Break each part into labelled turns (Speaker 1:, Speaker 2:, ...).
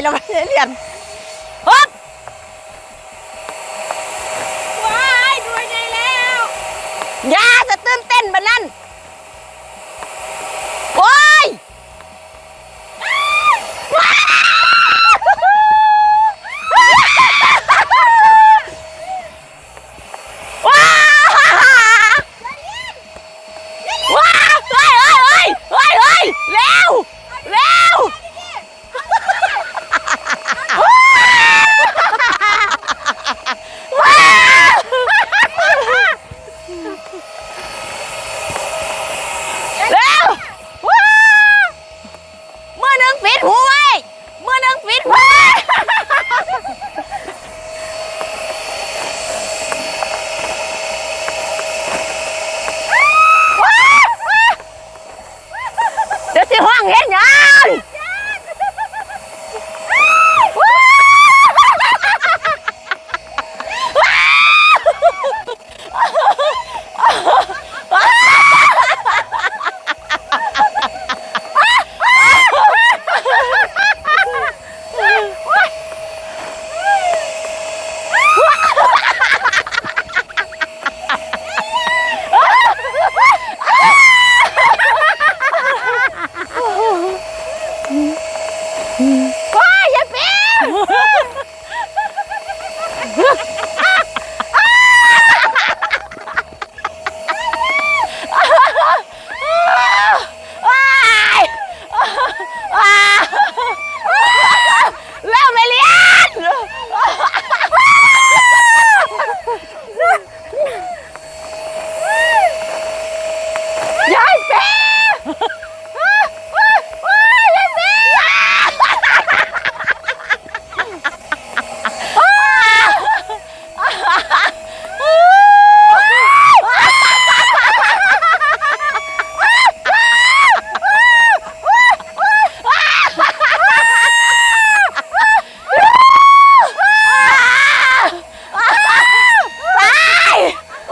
Speaker 1: แล้วไม่ได้เรียนฮึบ
Speaker 2: ว้ายหน่วยใหญ่แล้ว
Speaker 1: อยาจะตื่นเต้นบันนั้นโอ้ยว้าว้าเฮ้ยเฮ้ยเฮ้ยเฮ้ยเร็วเร็ว เร็วว้ามือหนึ่งปิดหูไว้มือหนึ่งปิดหูไว้เดี๋ ยวสิห้องเห็นยังว้ายอย่าปีว้ายว้ายเริ่มไปเรียน ยายเป๊ยายเป๊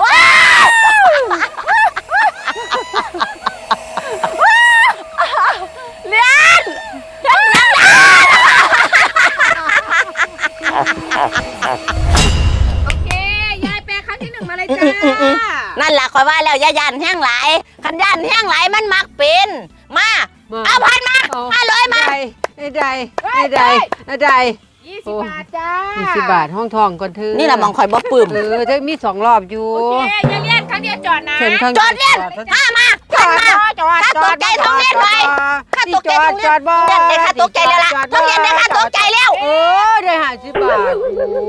Speaker 1: ว้เรียน
Speaker 2: โอเค ยายแปลครั้งที่หนึ่งมาเลยจ้า
Speaker 1: นั่นแหละคอยว่าแล้วอย่ายันแห้งไหลายคันยันแห้งไหลายมันมักเป็นมาเอาพันมาห้าร้อยมา
Speaker 3: ไอ้ใดไอ้ใดไอ้ใด
Speaker 2: ยี่สิบบาทจ้า
Speaker 3: ยี่สิบบาทห้องทองก่อนเธอ
Speaker 1: นี่แหละมองคอยบ่ปื้ม
Speaker 3: เออจะมีสองรอบอยู่
Speaker 2: โอเคยายเลียนครั้งเดียวจอดนะ
Speaker 3: เชิญข้าง
Speaker 1: จอดเรียนมามา
Speaker 3: จ
Speaker 1: พัน
Speaker 3: อด
Speaker 1: มา
Speaker 3: จอด
Speaker 1: ถ้าตกใจต้องเรียนไว้ถ้าตกใจต้องเรียน
Speaker 3: จอดบ่
Speaker 1: เรียนได้ค่าตกใจแล้วล่ะต้องเรียนได้ค่าตกใจแล้ว
Speaker 3: เออได้ห้าสิบบาท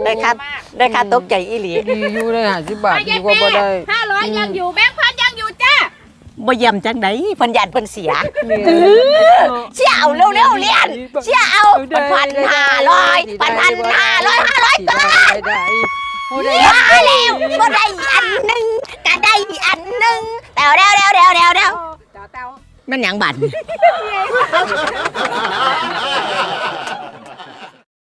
Speaker 1: ได้ค่าได้ค่าตกใจอีหลี
Speaker 3: ดีอยู่ได้ห้าสิบบาท
Speaker 2: อะ
Speaker 3: ดี
Speaker 2: ยาย
Speaker 3: กว่า
Speaker 2: เป้
Speaker 3: บ่ได้
Speaker 2: ห้าร้อยยังอยู่แบงค์พันยังอยู่จ้า
Speaker 1: บ่เยี่ยมจังไดเพิ่นยันเพิ่นเสีย
Speaker 3: เนี่ย
Speaker 1: เชี่ยเอาเร็วๆเรียนเชี่ยเอาพันห้าร้อยพันพันห้าร้อยห้าร้อยก็
Speaker 3: ได้ได้โอ้ได้
Speaker 1: มาแล้วก็ได้อันหนึ่งก็ได้อันหนึ่งเร็วเร็วเร็วเร็วเร็วเร็ว
Speaker 2: เต้าเต้า
Speaker 1: มันหยังบัน